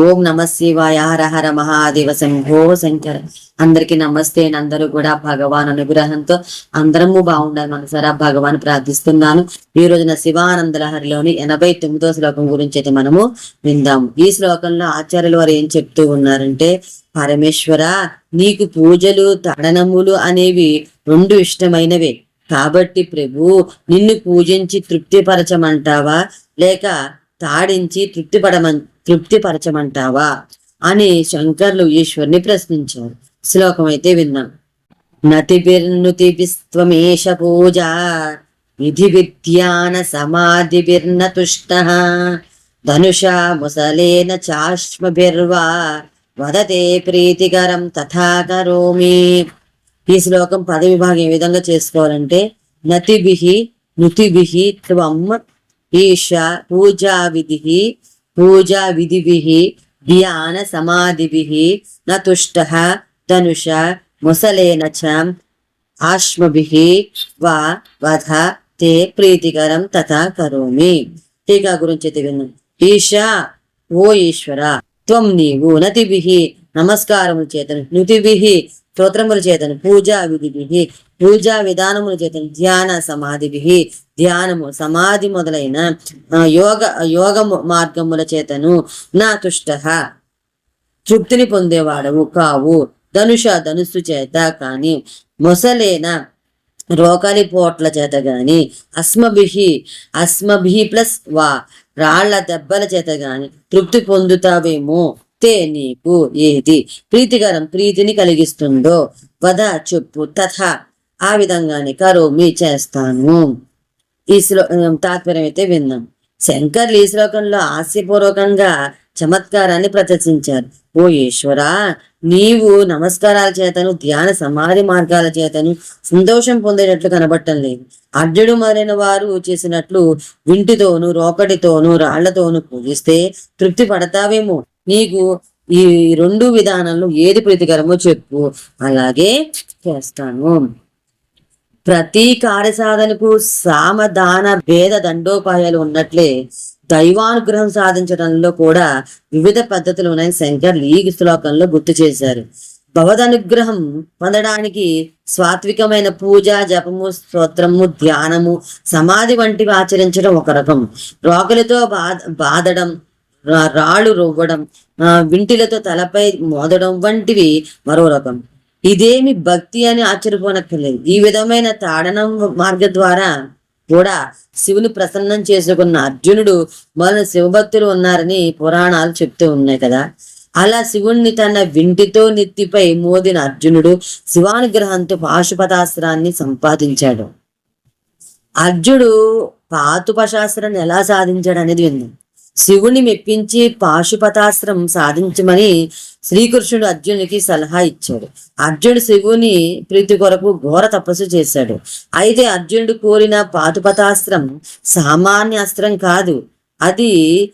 ఓం నమ శివాయ హర హర మహాదేవ శంభో శంకర. అందరికి నమస్తే. అందరూ కూడా భగవాన్ అనుగ్రహంతో అందరము బాగుండాలి మనసారా భగవాన్ ప్రార్థిస్తున్నాను. ఈ రోజున శివానంద లహరిలోని ఎనభై తొమ్మిదో శ్లోకం గురించి అయితే మనము విందాము. ఈ శ్లోకంలో ఆచార్యులు వారు ఏం చెప్తూ ఉన్నారంటే పరమేశ్వర నీకు పూజలు తడనములు అనేవి రెండు ఇష్టమైనవే. కాబట్టి ప్రభు నిన్ను పూజించి తృప్తిపరచమంటావా? లేక తాడించి తృప్తిపడమన్ తృప్తిపరచమంటావా? అని శంకర్లు ఈశ్వరుని ప్రశ్నించారు. శ్లోకం అయితే విన్నాం. నతిభిర్నుతిభిస్త్వమేష పూజ విధి విద్యాన సమాధిభిర్న తుష్ట ధనుషా ముసలేన చాశ్మభిర్వా వదతే ప్రీతికరం తథా కరోమి. ఈ శ్లోకం పద విభాగం ఏ విధంగా చేసుకోవాలంటే నతిభి నుతిభి త్వం ఈష పూజా విధి పూజా విధిభిః ధ్యాన సమాధిభిః నతుష్ట ధనుష ముసలేన చ ఆశ్మభిః వా వధ తే ప్రీతికరం తథా కరోమి. టీకా గురించి అయితే ఈశా ఓ ఈశ్వర త్వం నీవు నతిభి నమస్కారముల చేతను. నుతిభి స్తోత్రముల చేతను. పూజా విధి పూజా విధానముల చేతను. ధ్యాన సమాధి ధ్యానము సమాధి మొదలైన యోగ యోగ మార్గముల చేతను నా తుష్ట. తృప్తిని పొందేవాడవు కావు. ధనుష ధనుస్సు చేత కానీ మొసలేన రోకలి పోట్ల చేత గాని అస్మభిహి అస్మభి ప్లస్ వా రాళ్ళ దెబ్బల చేత గాని తృప్తి పొందుతావేమో. తే నీకు ఏది ప్రీతికరం ప్రీతిని కలిగిస్తుందో వద చెప్పు తథ. ఆ విధంగానే కరోమి చేస్తాను. ఈ శ్లో తాత్పర్యం అయితే విన్నాం. శంకర్లు ఈ శ్లోకంలో హాస్యపూర్వకంగా చమత్కారాన్ని ప్రదర్శించారు. ఓ ఈశ్వర నీవు నమస్కారాల చేతను ధ్యాన సమాధి మార్గాల చేతను సంతోషం పొందేటట్లు కనబడటం లేదు. అడ్డుడు మారిన వారు చేసినట్లు వింటితోనూ రోకటితోనూ రాళ్ళతోనూ పూజిస్తే తృప్తి పడతావేమో. నీకు ఈ రెండు విధానంలో ఏది ప్రీతికరమో చెప్పు. అలాగే చేస్తాను. ప్రతి కార్యసాధనకు సామధాన భేద దండోపాయాలు ఉన్నట్లే దైవానుగ్రహం సాధించడంలో కూడా వివిధ పద్ధతులు ఉన్నాయని శంకర్లు ఈ శ్లోకంలో గుర్తు చేశారు. భవదనుగ్రహం పొందడానికి సాత్వికమైన పూజ జపము స్తోత్రము ధ్యానము సమాధి వంటివి ఆచరించడం ఒక రకం. రోగులతో బాధ బాధడం రాళ్ళు రువ్వడం వింటిలతో తలపై మోదడం వంటివి మరో రకం. ఇదేమి భక్తి అని ఆశ్చర్యపోనక్కర్లేదు. ఈ విధమైన తాడనం మార్గం ద్వారా కూడా శివుని ప్రసన్నం చేసుకున్న అర్జునుడు మన శివభక్తులు ఉన్నారని పురాణాలు చెప్తూ ఉన్నాయి కదా. అలా శివుణ్ణి తన వింటితో నెత్తిపై మోదిన అర్జునుడు శివానుగ్రహంతో పాశుపతాస్త్రాన్ని సంపాదించాడు. అర్జుడు పాతుపశాస్త్రాన్ని ఎలా సాధించాడు అనేది విందాం. శివుని మెప్పించి పాశుపతాశ్రం సాధించమని శ్రీకృష్ణుడు అర్జునుడికి సలహా ఇచ్చాడు. అర్జునుడు శివుని ప్రీతి కొరకు ఘోర తపస్సు చేశాడు. అయితే అర్జునుడు కోరిన పాతుపతాస్త్రం సామాన్య అస్త్రం కాదు. అది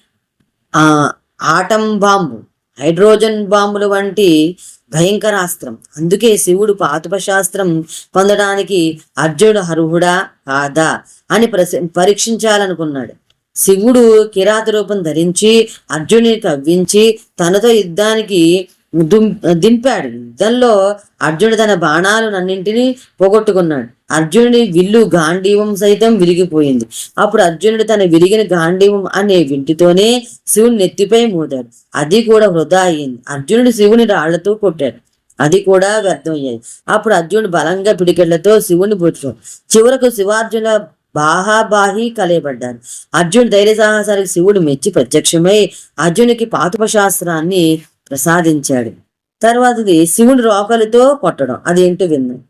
ఆటం బాంబు హైడ్రోజన్ బాంబుల వంటి భయంకర అస్త్రం. అందుకే శివుడు పాతుపశాస్త్రం పొందడానికి అర్జునుడు అర్హుడా కాదా అని ప్రశ- పరీక్షించాలనుకున్నాడు. శివుడు కిరాత రూపం ధరించి అర్జునుని కవ్వించి తనతో యుద్ధానికి దింపాడు. యుద్ధంలో అర్జునుడు తన బాణాలన్నింటినీ పోగొట్టుకున్నాడు. అర్జునుడి విల్లు గాంధీవం సైతం విరిగిపోయింది. అప్పుడు అర్జునుడు తన విరిగిన గాంధీవం అనే వింటితోనే శివుని నెత్తిపై మోదాడు. అది కూడా వృధా అయింది. అర్జునుడు శివుని రాళ్ళతో కొట్టాడు. అది కూడా వ్యర్థమయ్యాయి అప్పుడు అర్జునుడు బలంగా పిడికెళ్ళతో శివుని పొడిచాడు. చివరకు శివార్జున బాహాబాహి కలయబడ్డారు. అర్జున్ ధైర్య సాహసానికి శివుడు మెచ్చి ప్రత్యక్షమై అర్జునికి పాతుపశాస్త్రాన్ని ప్రసాదించాడు. తర్వాతది శివుని రోకలితో కొట్టడం. అదేంటో విన్నాం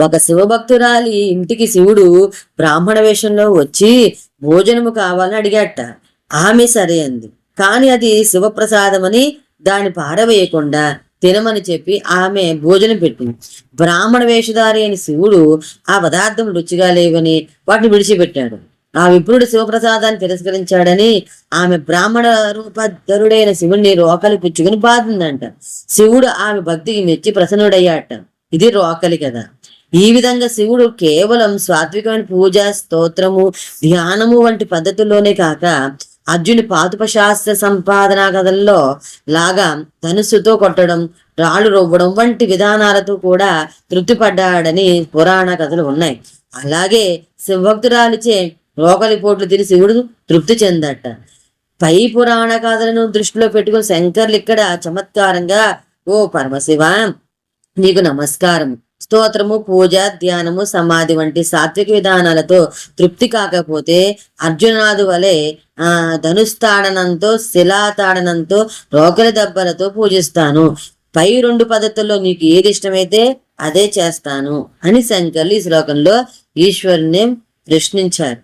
ఒక శివభక్తురాలి ఇంటికి శివుడు బ్రాహ్మణ వేషంలో వచ్చి భోజనము కావాలని అడిగాట. ఆమె సరే అంది. కాని అది శివప్రసాదమని దాని దాన్ని పారవేయకుండా తినమని చెప్పి ఆమె భోజనం పెట్టింది. బ్రాహ్మణ వేషధారి అని శివుడు ఆ పదార్థం రుచిగా లేవని వాటిని విడిచిపెట్టాడు. ఆ విప్రుడు శివప్రసాదాన్ని తిరస్కరించాడని ఆమె బ్రాహ్మణ రూపధరుడైన శివుణ్ణి రోకలి పుచ్చుకుని బాధిందంట. శివుడు ఆమె భక్తికి మెచ్చి ప్రసన్నుడయ్యాట. ఇది రోకలి కదా ఈ విధంగా శివుడు కేవలం సాత్వికమైన పూజ స్తోత్రము ధ్యానము వంటి పద్ధతుల్లోనే కాక అర్జుని పాదుప శాస్త్ర సంపాదన కథల్లో లాగా ధనుసుతో కొట్టడం రాళ్ళు రువ్వడం వంటి విధానాలతో కూడా తృప్తిపడ్డాడని పురాణ కథలు ఉన్నాయి. అలాగే శివభక్తురాలిచే రోకలి పోట్లు తిని శివుడు తృప్తి చెందట. పై పురాణ కథలను దృష్టిలో పెట్టుకుని శంకర్లు ఇక్కడ చమత్కారంగా ఓ పరమశివ నీకు నమస్కారం. స్తోత్రము పూజ ధ్యానము సమాధి వంటి సాత్విక విధానాలతో తృప్తి కాకపోతే అర్జునాదు వలె ఆ ధనుస్తాడనంతో శిలాతాడనంతో రోకలి దెబ్బలతో పూజిస్తాను. పై రెండు పద్ధతుల్లో నీకు ఏది ఇష్టమైతే అదే చేస్తాను అని శంకర్లు ఈ శ్లోకంలో ఈశ్వరుని ప్రశ్నించారు.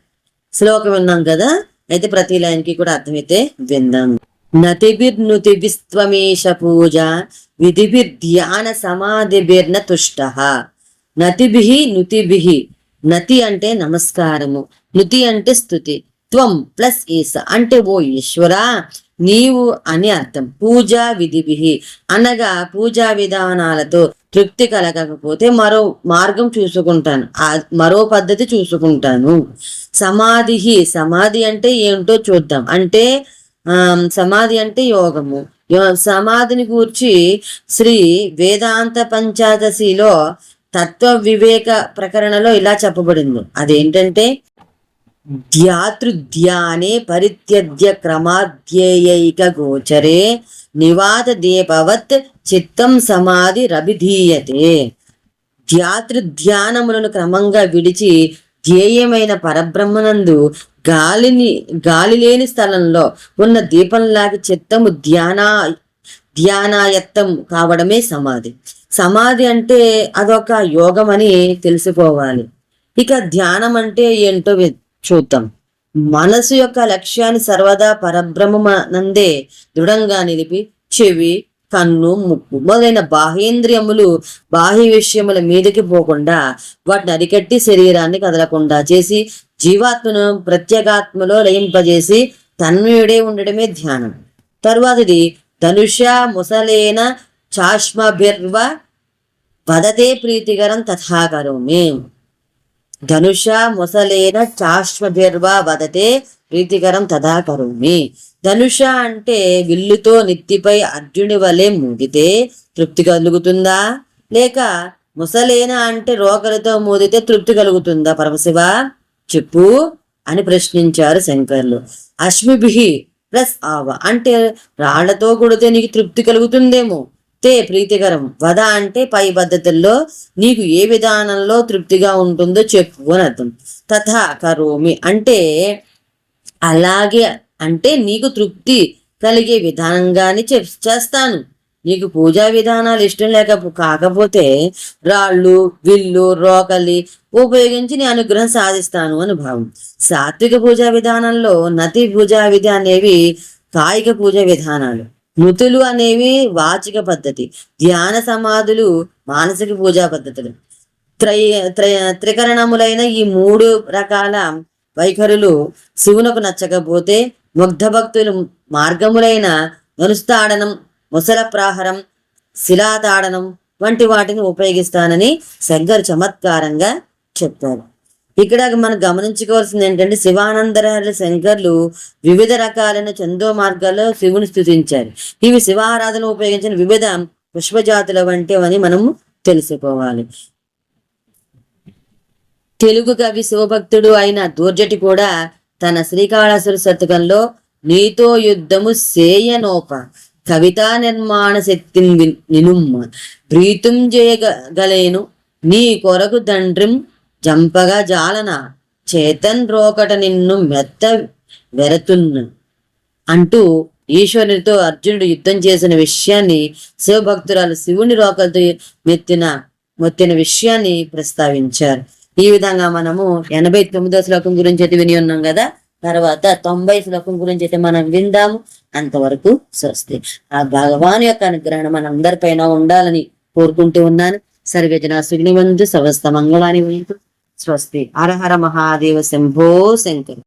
శ్లోకం విన్నాం కదా? అయితే ప్రతి లైన్కి కూడా అర్థమైతే విందాం. నతిభిర్నుతిభిస్త్వమేష పూజ విధిభిర్ధ్యాన సమాధిభిర్న తుష్ట నతిభి నుతిభి. నతి అంటే నమస్కారము. నుతి అంటే స్థుతి త్వం ప్లస్ ఈస అంటే ఓ ఈశ్వరా. నీవు అని అర్థం. పూజా విధిభి. అనగా పూజా విధానాలతో తృప్తి కలగకపోతే మరో మార్గం చూసుకుంటాను. ఆ మరో పద్ధతి చూసుకుంటాను. సమాధి. సమాధి అంటే ఏంటో చూద్దాం. అంటే సమాధి అంటే యోగము. యో- సమాధిని గూర్చి శ్రీ వేదాంత పంచాదశిలో తత్వ వివేక ప్రకరణలో ఇలా చెప్పబడింది. అదేంటంటే ధ్యాతృధ్యానే పరిత్యజ్య క్రమాధ్యేయైక గోచరే నివాత దీపవత్ చిత్తం సమాధి రభిధీయతే. ధ్యాతృధ్యానములను క్రమంగా విడిచి ధ్యేయమైన పరబ్రహ్మనందు గాలిని గాలి లేని స్థలంలో ఉన్న దీపంలాగా చిత్తము ధ్యానా ధ్యానాయత్తం కావడమే సమాధి. సమాధి అంటే అదొక యోగం అని తెలుసుకోవాలి ఇక ధ్యానం అంటే ఏంటో చూద్దాం. మనసు యొక్క లక్ష్యాన్ని సర్వదా పరబ్రహ్మనందే దృఢంగా నిలిపి చెవి కన్ను ముక్కు మొదలైన బాహేంద్రియములు బాహ్య విషయముల మీదకి పోకుండా వాటిని అరికట్టి శరీరాన్ని కదలకుండా చేసి జీవాత్మను ప్రత్యేగాత్మలో లయింపజేసి తన్మయుడే ఉండడమే ధ్యానం. తరువాతది ధనుష ముసలేన చాష్మభిర్వ పదతే ప్రీతికరం తథాకరోమి ధనుష ముసలేన చాష్మభిర్వ వదతే ప్రీతికరం తథా కరోమి. ధనుష అంటే విల్లుతో నెత్తిపై అర్జుని వలె మూగితే తృప్తి కలుగుతుందా? లేక ముసలేన అంటే రోకలతో మోదితే తృప్తి కలుగుతుందా పరమశివ? చెప్పు అని ప్రశ్నించారు శంకర్లు. అశ్మిభి ప్లస్ ఆవ. అంటే రాళ్ళతో కొడితే నీకు తృప్తి కలుగుతుందేమో. తే ప్రీతికరం. వద అంటే పై పద్ధతుల్లో నీకు ఏ విధానంలో తృప్తిగా ఉంటుందో చెప్పు అని అర్థం. తథా కరోమి. అంటే అలాగే అంటే నీకు తృప్తి కలిగే విధానంగానే చెప్ చేస్తాను. నీకు పూజా విధానాలు ఇష్టం లేక కాకపోతే రాళ్ళు విల్లు రోకలి ఉపయోగించి నీ అనుగ్రహం సాధిస్తాను అని భావం. సాత్విక పూజా విధానంలో నతి పూజా విధి అనేవి కాయిక పూజా విధానాలు. మృతులు అనేవి వాచిక పద్ధతి ధ్యాన సమాధులు మానసిక పూజా పద్ధతులు. త్రయ త్రయ త్రికరణములైన ఈ మూడు రకాల వైఖరులు శివునకు నచ్చకపోతే ముగ్ధ భక్తులు మార్గములైన ధనుస్తాడనం ముసల ప్రాహరం శిలాతాడనం వంటి వాటిని ఉపయోగిస్తానని శంకర్ చమత్కారంగా చెప్పారు. ఇక్కడ మనం గమనించుకోవాల్సింది ఏంటంటే శివానందరహరి శంకర్లు వివిధ రకాలైన చందో మార్గాల్లో శివుని స్థుతించారు. ఇవి శివారాధన ఉపయోగించిన వివిధ పుష్పజాతుల వంటివని మనం తెలుసుకోవాలి. తెలుగు కవి శివభక్తుడు అయిన దూర్జటి కూడా తన శ్రీకాళాసుర శతకంలో నీతో యుద్ధము సేయనోప కవితా నిర్మాణ శక్తిని నినుమ్మ ప్రీతం చేయగలేను నీ కొరకు తండ్రిం జంపగా జాలన చేతన్ రోకట నిన్ను మెత్త వెరతున్న. అంటూ ఈశ్వరునితో అర్జునుడు యుద్ధం చేసిన విషయాన్ని శివభక్తురాలు శివుని రోకలతో మెత్తిన మొత్తిన విషయాన్ని ప్రస్తావించారు. ఈ విధంగా మనము ఎనభై తొమ్మిదో శ్లోకం గురించి అయితే విని ఉన్నాం కదా? తర్వాత తొంభై శ్లోకం గురించి అయితే మనం విందాము. అంతవరకు స్వస్తి. ఆ భగవాన్ యొక్క అనుగ్రహణ మన అందరిపైన ఉండాలని కోరుకుంటూ ఉన్నాను. సర్వజన సుగ్నివంతు సమస్త మంగళాని వంతు స్వస్తి. హర హర మహాదేవ శంభో శంకర్.